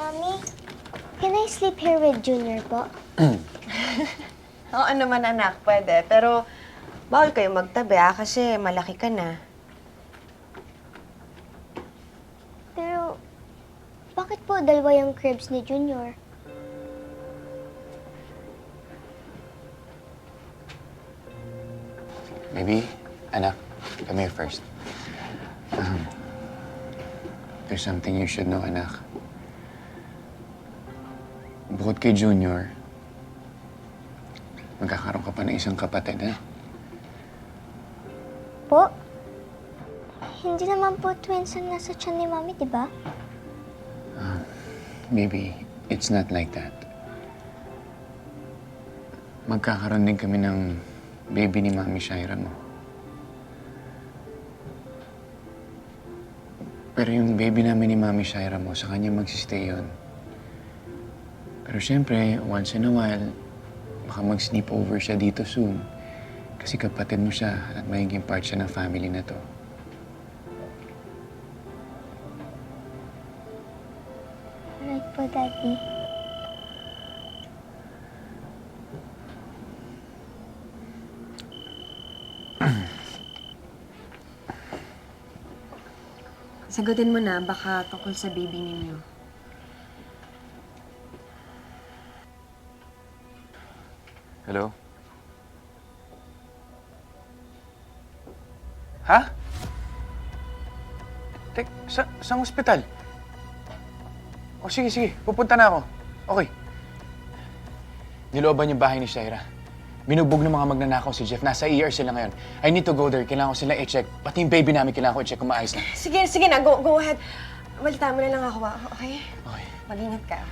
Mommy, can I sleep here with Junior po? Oo naman anak, pwede. Pero bawal kayo magtabi ah, kasi malaki ka na. Pero, bakit po dalawa yung cribs ni Junior? Maybe, anak, come here first. Um, there's something you should know, anak. Bukod kay Junior, magkakaroon ka pa ng isang kapatid, ha? Po? Hindi naman po twins ang nasa tiyan ni Mommy, di ba? Maybe it's not like that. Magkakaroon din kami ng baby ni Mami Shaira mo. Pero yung baby namin ni Mami Shaira mo, sa kanya magsistay yun. Pero syempre, once in a while, baka mag-sleep over siya dito soon. Kasi kapatid mo siya at magiging part siya ng family na to. Right po, Daddy. Sagutin mo na, baka tungkol sa baby ninyo. Hello? Ha? Tek, sa, saan ospital? O sige, sige. Pupunta na ako. Okay. Nilooban yung bahay ni Shaira. Minubog ng mga magnanakaw si Jeff. Nasa ER sila ngayon. I need to go there. Kailangan ko sila i-check. Pati yung baby namin kailangan ko i-check kung maayos na. Sige, sige na, go, go ahead. Balita mo na lang ako, ah. okay? Okay. Mag-ingat ka.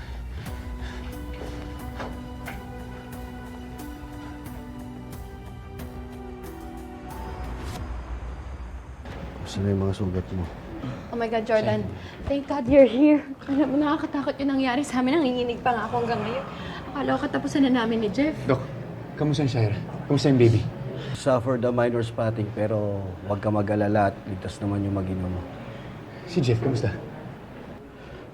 Gusto na yung mga sugat mo. Oh my God, Jordan. Thank God you're here. Alam mo, nakakatakot yung nangyari sa amin. Nanginginig pa nga ako hanggang ngayon. Akala ko katapusan na namin ni Jeff. Dok, kamusta yung Shaira? Kamusta yung baby? Suffered a minor spotting pero huwag ka mag-alala at ligtas naman yung mag mo. Si Jeff, kamusta?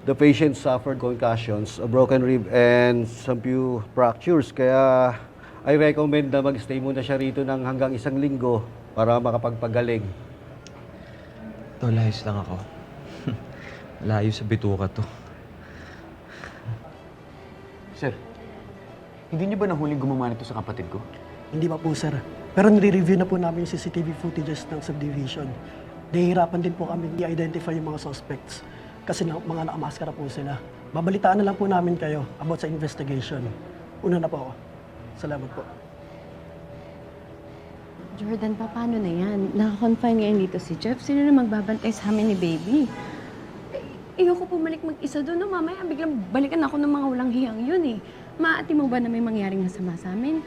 The patient suffered concussions, a broken rib, and some few fractures. Kaya I recommend na mag-stay muna siya rito ng hanggang isang linggo para makapagpagaling. Ayos lang ako. Layo sa bituka to. Sir, hindi niyo ba nahuling gumawa nito sa kapatid ko? Hindi pa po, sir. Pero nire-review na po namin yung CCTV footages ng subdivision. Nahihirapan din po kami i-identify yung mga suspects kasi na, mga nakamaskara po sila. Babalitaan na lang po namin kayo about sa investigation. Una na po ako. Salamat po. Jordan, pa, paano na yan? Nakakonfine ngayon dito si Jeff. Sino na magbabantay sa amin ni baby? Eh, ayoko pumalik mag-isa doon. No? Mamaya biglang balikan ako ng mga walang hiyang yun eh. Maati mo ba na may mangyaring masama sa amin?